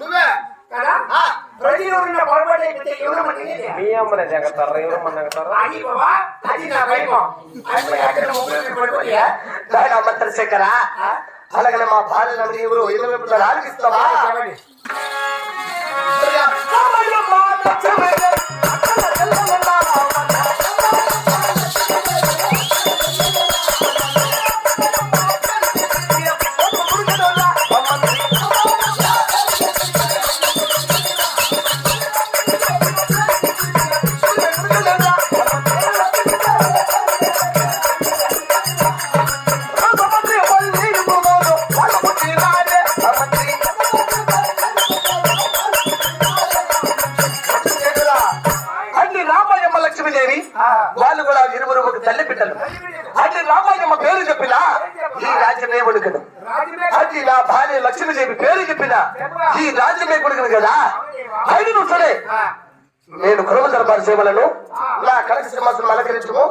నువ్వే? కదా? అయిపోతే ఎవరమ్మా తినేది మీ అమ్మనే జగతారా ఎవరు మన జగతారా? అది బాబా అది నా భయమో అది అక్కడ ముగ్గురు పడుకోయా నాయన మంత్రి శేఖర అలాగనే మా భార్యలను ఎవరు ఇరవై ఆలకిస్తావా ఒక తల్లి రామాయమ్మ పేరు చెప్పినా ఈ రాజ్యమే ఉడుకదు అది నా భార్య లక్ష్మీదేవి పేరు చెప్పిన ఈ రాజ్యమే కొడుకును కదా. అయిన సరే. నేను కురవ దర్బారు సేవలను నా కనక సింహాసనం అలంకరించము.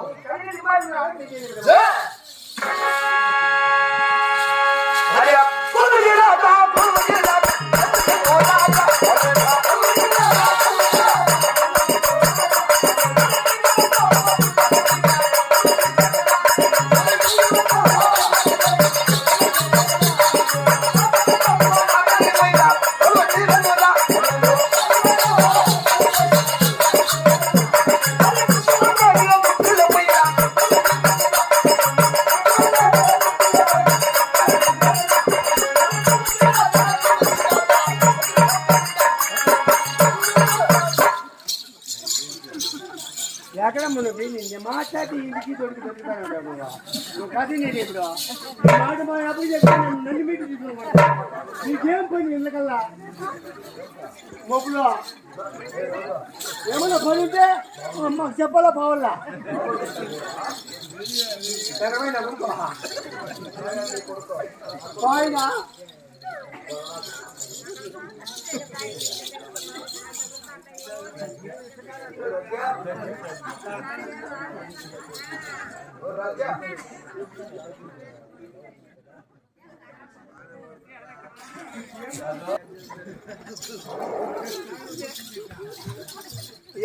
ఎక్కడ మనం పోయింది మాట్లాడి ఇంటికి దొరికి దొరుకుతాను నువ్వు కథ నేను ఇప్పుడు. మాట మా అప్పుడు చెప్తాను నన్ను మీటి తీసుకున్నాను నీకేం పని ఇళ్ళకల్లా మొప్పులో ఏమన్నా పని ఉంటే మాకు చెప్పాలా పోవాలా పోయినా?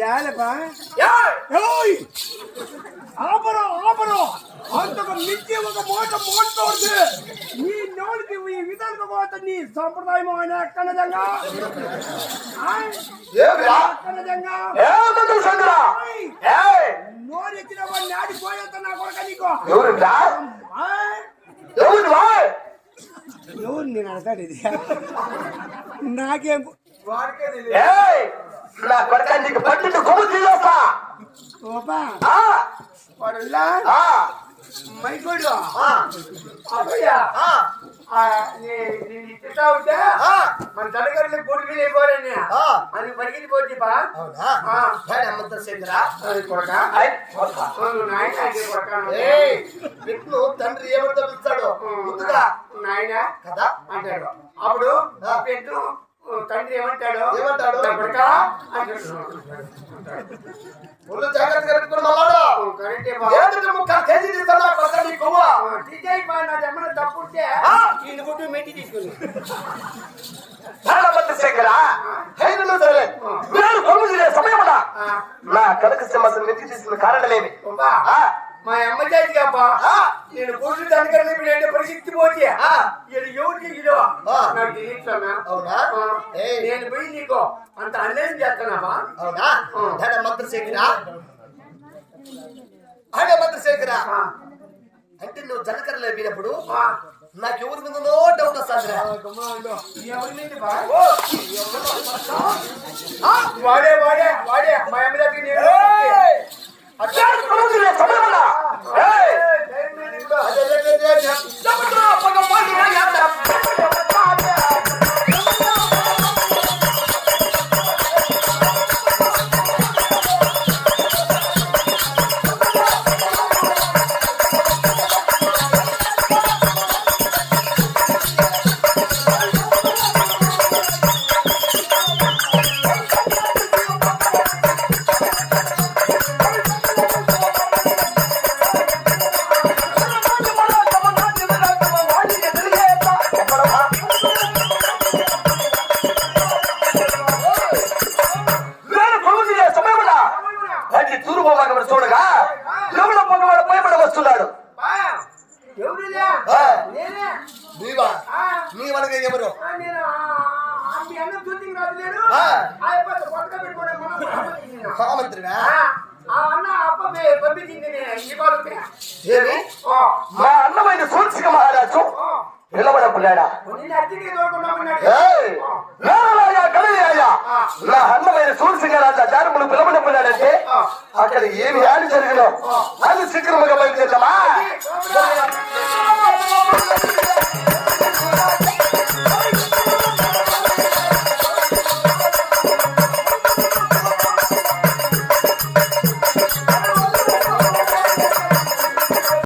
யாருப்பா ஏய்! ஆபரம் ஆபரம் அந்த மிஞ்சி ஒரு மோட்டம் மோட்டோடு நீ నోటికి ఈ విధానం పోత నీ సంప్రదాయం ఆయన కన్నదంగా ఏమిరా? కన్నదంగా ఏ మంత్రి శంకర ఏయ్! నోరు ఎక్కిన వాడిని ఆడిపోయేంత నా కొడక నీకు ఎవరురా ఆయ్! ఎవరువా ఎవరు నేను అడతాడు ఇది నాకేం ఏయ్ నా కొడుక నీకు పట్టిన కొమ్ము తీసేస్తా ఓపా ఆ, వాడుల్లా ఆ, మైకోడు ఆ, అబ్బయ్యా ఆ, ఆ, నీ- నేను ఇచ్చుతా ఉంటే. మన మీద. అని కొడక. విష్ణు తండ్రి ఏమని పిలుస్తాడు ముందుగా నాయన కదా? అంటాడు. అప్పుడు. పెట్టు తండ్రి ఏమంటాడు? ఏమంటాడు? కొడక? ఒళ్ళు మళ్ళాడు కరెక్టే ముక్క కేజీ తీస్తాడు నా కొడుక నీ కొవ్వ. టీచర్ పా నాది ఏమన్నా గుట్టు మెట్టి తీసుకుని శంకర హైదరాబాద్ సరే మీరు కొమ్ము తీసే సమయమున. నా కనక సింహాసనం వెతికి తీసుకున్న కారణమేమి మా అమ్మ జాతికి అబ్బా. నేను కూర్చుని దానికన్నా ఇప్పుడు ఏంటో పరిస్థితి పోతే ఆ. ఇది ఎవరికి ఇదో ఆ. నాకు తెలియట్లేనా? అవునా? ఆ. ఏయ్. నేను పోయి నీకు అంత అన్యాయం చేస్తానమ్మా అవునా ఆ. ధన మంత్రి శేఖర అడే మంత్రి శేఖర అంటే నువ్వు జనకరలో పోయినప్పుడు నాకు ఎవరి మీద డౌట్ వస్తుంది? వాడే వాడే వాడే మా అమ్మ జాతికి నేను పంపించింది నేను. ఈ బాలుకి. ఏమి మా అన్నమైన సూర్చిక మహారాజు కలియాయ! నా అన్నమైన సూర్యసింగరాజా జానములు పిలవనప్పుడాడంటే అక్కడ ఏమి హాని జరిగినో? అది శిఖరముగా బయలుదేరమా. Thank you.